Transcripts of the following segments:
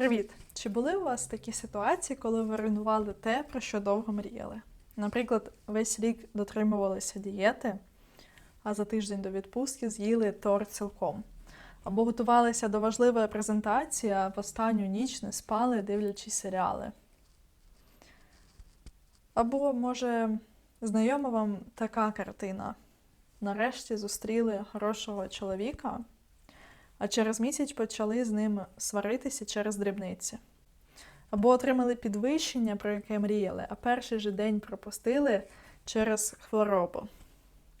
Привіт! Чи були у вас такі ситуації, коли ви руйнували те, про що довго мріяли? Наприклад, весь рік дотримувалися дієти, а за тиждень до відпустки з'їли торт цілком. Або готувалися до важливої презентації, а в останню ніч не спали, дивлячись серіали. Або, може, знайома вам така картина. Нарешті зустріли хорошого чоловіка, а через місяць почали з ним сваритися через дрібниці. Або отримали підвищення, про яке мріяли, а перший же день пропустили через хворобу.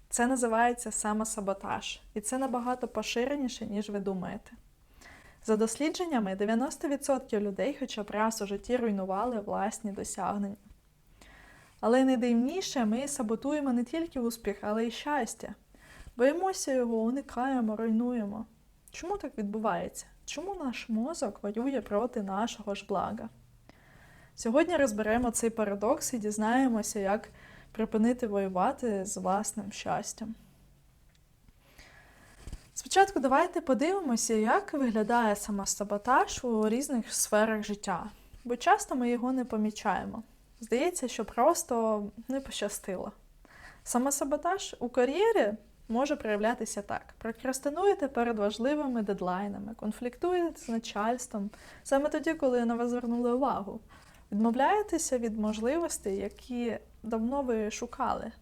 Це називається самосаботаж, і це набагато поширеніше, ніж ви думаєте. За дослідженнями, 90% людей хоча б раз у житті руйнували власні досягнення. Але найдивніше, ми саботуємо не тільки успіх, але й щастя. Боїмося його, уникаємо, руйнуємо. Чому так відбувається? Чому наш мозок воює проти нашого ж блага? Сьогодні розберемо цей парадокс і дізнаємося, як припинити воювати з власним щастям. Спочатку давайте подивимося, як виглядає самосаботаж у різних сферах життя, бо часто ми його не помічаємо. Здається, що просто не пощастило. Самосаботаж у кар'єрі може проявлятися так: прокрастинуєте перед важливими дедлайнами, конфліктуєте з начальством саме тоді, коли на вас звернули увагу. Відмовляєтеся від можливостей, які давно ви шукали.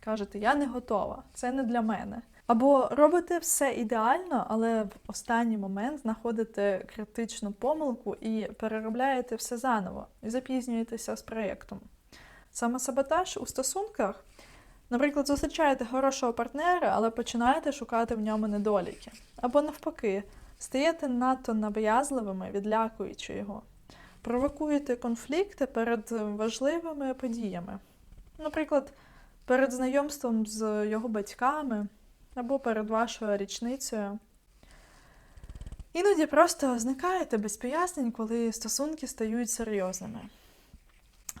Кажете, я не готова, це не для мене. Або робите все ідеально, але в останній момент знаходите критичну помилку і переробляєте все заново, і запізнюєтеся з проєктом. Самосаботаж у стосунках, наприклад, зустрічаєте хорошого партнера, але починаєте шукати в ньому недоліки. Або навпаки, стаєте надто нав'язливими, відлякуючи його провокуєте конфлікти перед важливими подіями. Наприклад, перед знайомством з його батьками або перед вашою річницею. Іноді просто зникаєте без пояснень, коли стосунки стають серйозними.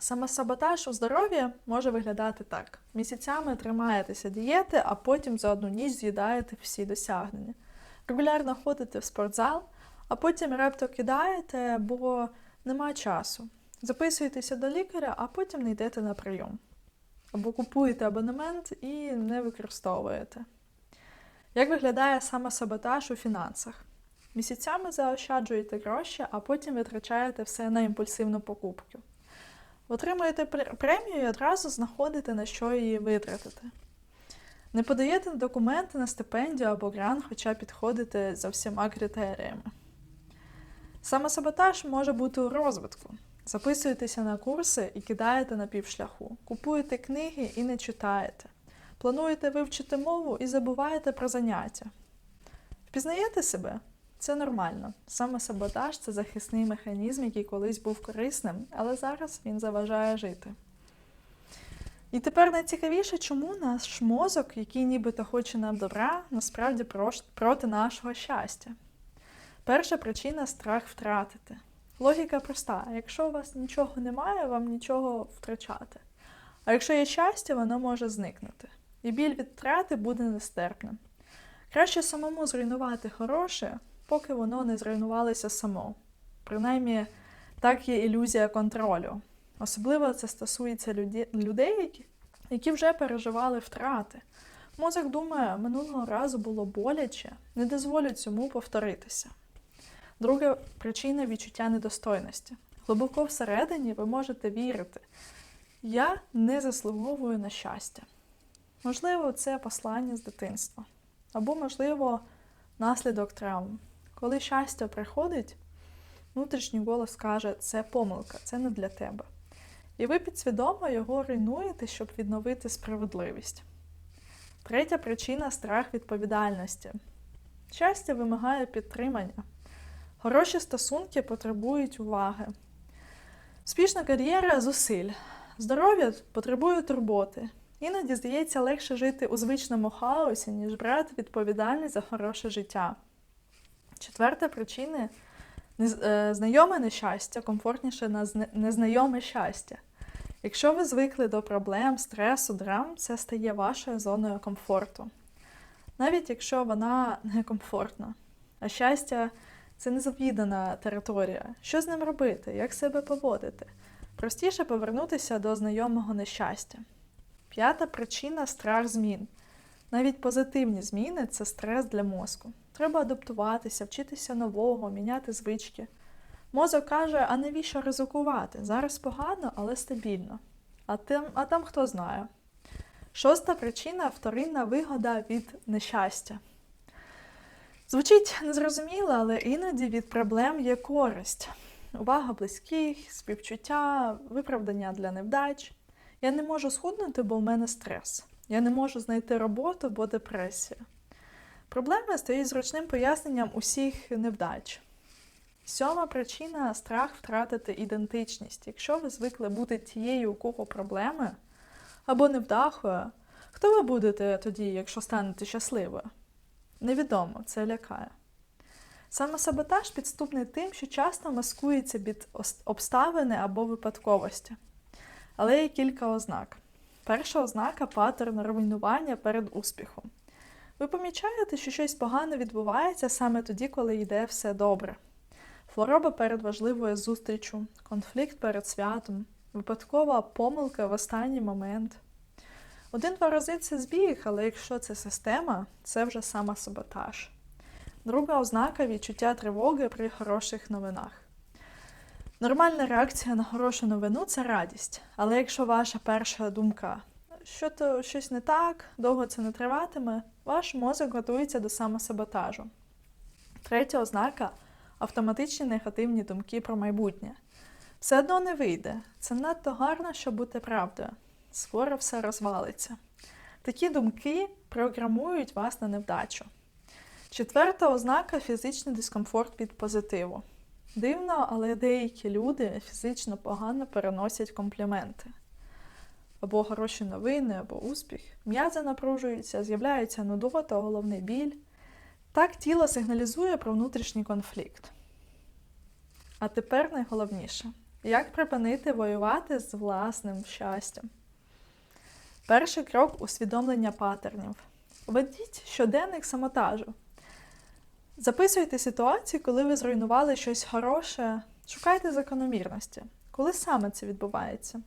Саме саботаж у здоров'ї може виглядати так: місяцями тримаєтеся дієти, а потім за одну ніч з'їдаєте всі досягнення. Регулярно ходите в спортзал, а потім раптом кидаєте, бо нема часу. Записуєтеся до лікаря, а потім не йдете на прийом. Або купуєте абонемент і не використовуєте. Як виглядає саме саботаж у фінансах? Місяцями заощаджуєте гроші, а потім витрачаєте все на імпульсивну покупку. Отримуєте премію і одразу знаходите, на що її витратити. Не подаєте документи на стипендію або грант, хоча підходите за всіма критеріями. Самосаботаж може бути у розвитку. Записуєтеся на курси і кидаєте на півшляху. Купуєте книги і не читаєте. Плануєте вивчити мову і забуваєте про заняття. Впізнаєте себе? Це нормально. Самосаботаж це захисний механізм, який колись був корисним, але зараз він заважає жити. І тепер найцікавіше, чому наш мозок, який нібито хоче нам добра, насправді проти нашого щастя. Перша причина страх втратити. Логіка проста: якщо у вас нічого немає, вам нічого втрачати. А якщо є щастя, воно може зникнути. І біль від втрати буде нестерпним. Краще самому зруйнувати хороше, поки воно не зруйнувалося само. Принаймні, так є ілюзія контролю. Особливо це стосується людей, які вже переживали втрати. Мозок думає, минулого разу було боляче, не дозволю цьому повторитися. Друга причина відчуття недостойності. Глибоко всередині ви можете вірити, я не заслуговую на щастя. Можливо, це послання з дитинства. Або, можливо, наслідок травм. Коли щастя приходить, внутрішній голос каже, це помилка, це не для тебе. І ви підсвідомо його руйнуєте, щоб відновити справедливість. Третя причина страх відповідальності. Щастя вимагає підтримання. Хороші стосунки потребують уваги. Спішна кар'єра зусиль. Здоров'я потребує турботи. Іноді здається легше жити у звичному хаосі, ніж брати відповідальність за хороше життя. Четверта причина е, знайоме нещастя комфортніше на незнайоме щастя. Якщо ви звикли до проблем, стресу, драм, це стає вашою зоною комфорту. Навіть якщо вона некомфортна. А щастя Це незвідана територія. Що з ним робити? Як себе поводити? Простіше повернутися до знайомого нещастя. П'ята причина страх змін. Навіть позитивні зміни це стрес для мозку. Треба адаптуватися, вчитися нового, міняти звички. Мозок каже, а навіщо ризикувати? Зараз погано, але стабільно. А там, а там хто знає. Шоста причина вторинна вигода від нещастя. Звучить незрозуміло, але іноді від проблем є користь. Увага близьких, співчуття, виправдання для невдач. Я не можу схуднути, бо в мене стрес. Я не можу знайти роботу, бо депресія. Проблема стоїть зручним поясненням усіх невдач. Сьома причина страх втратити ідентичність. Якщо ви звикли бути тією, у кого проблеми, або невдахою, хто ви будете тоді, якщо станете щасливою? Невідомо, це лякає. Самосаботаж підступний тим, що часто маскується під обставини або випадковості. Але є кілька ознак. Перша ознака паттерн руйнування перед успіхом. Ви помічаєте, що щось погано відбувається саме тоді, коли йде все добре. Хвороба перед важливою зустрічю, конфлікт перед святом, випадкова помилка в останній момент. Один-два рази це збіг, але якщо це система, це вже самосаботаж. Друга ознака відчуття тривоги при хороших новинах. Нормальна реакція на хорошу новину це радість. Але якщо ваша перша думка, що то щось не так, довго це не триватиме, ваш мозок готується до самосаботажу. Третя ознака автоматичні негативні думки про майбутнє. Все одно не вийде. Це надто гарно, щоб бути правдою. Скоро все розвалиться. Такі думки програмують вас на невдачу. Четверта ознака фізичний дискомфорт від позитиву. Дивно, але деякі люди фізично погано переносять компліменти. Або хороші новини, або успіх. М'язи напружуються, з'являється нудота, головний біль. Так тіло сигналізує про внутрішній конфлікт. А тепер найголовніше як припинити воювати з власним щастям? Перший крок усвідомлення паттернів. Ведіть щоденник самотажу. Записуйте ситуацію, коли ви зруйнували щось хороше. Шукайте закономірності. Коли саме це відбувається?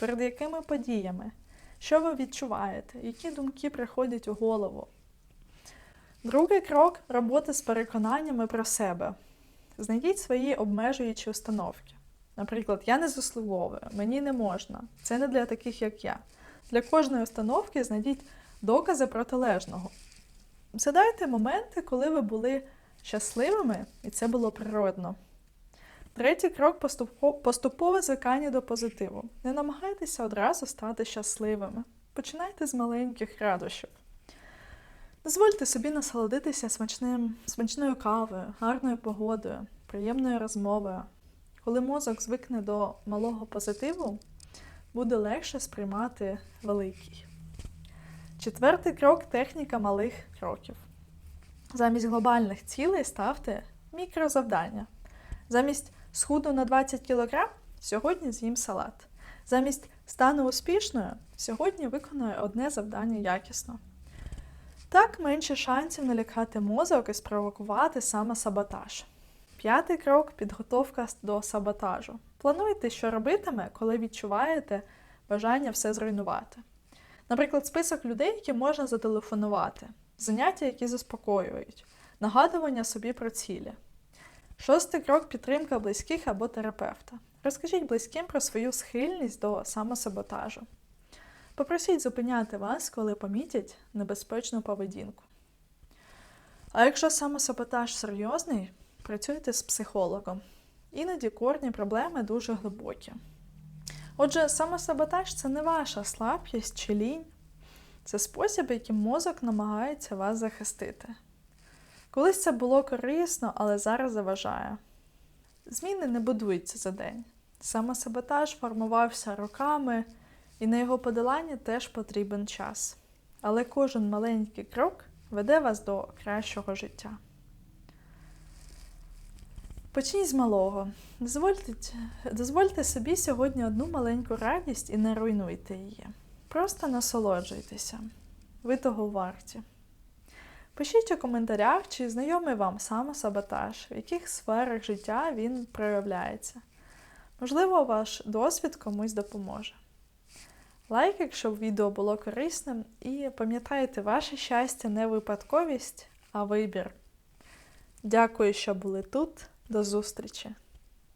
Перед якими подіями? Що ви відчуваєте? Які думки приходять у голову? Другий крок робота з переконаннями про себе. Знайдіть свої обмежуючі установки. Наприклад, я не заслуговую, мені не можна. Це не для таких, як я. Для кожної установки знайдіть докази протилежного. Згадайте моменти, коли ви були щасливими, і це було природно. Третій крок поступове звикання до позитиву. Не намагайтеся одразу стати щасливими. Починайте з маленьких радощів. Дозвольте собі насолодитися смачним, смачною кавою, гарною погодою, приємною розмовою. Коли мозок звикне до малого позитиву, буде легше сприймати великий. Четвертий крок техніка малих кроків. Замість глобальних цілей ставте мікрозавдання. Замість схуду на 20 кг сьогодні з'їм салат. Замість стану успішною сьогодні виконую одне завдання якісно. Так менше шансів налякати мозок і спровокувати саме саботаж. П'ятий крок підготовка до саботажу. Плануйте, що робитиме, коли відчуваєте бажання все зруйнувати. Наприклад, список людей, які можна зателефонувати, заняття, які заспокоюють, нагадування собі про цілі. Шостий крок підтримка близьких або терапевта. Розкажіть близьким про свою схильність до самосаботажу. Попросіть зупиняти вас, коли помітять небезпечну поведінку. А якщо самосаботаж серйозний, працюйте з психологом. Іноді корні проблеми дуже глибокі. Отже, самосаботаж це не ваша слабкість чи лінь, це спосіб, яким мозок намагається вас захистити. Колись це було корисно, але зараз заважає. Зміни не будуються за день. Самосаботаж формувався роками, і на його подолання теж потрібен час. Але кожен маленький крок веде вас до кращого життя. Почніть з малого. Дозвольте, дозвольте собі сьогодні одну маленьку радість і не руйнуйте її. Просто насолоджуйтеся. Ви того варті. Пишіть у коментарях, чи знайомий вам самосаботаж, в яких сферах життя він проявляється. Можливо, ваш досвід комусь допоможе. Лайк, якщо відео було корисним, і пам'ятайте, ваше щастя не випадковість, а вибір. Дякую, що були тут. До зустрічі!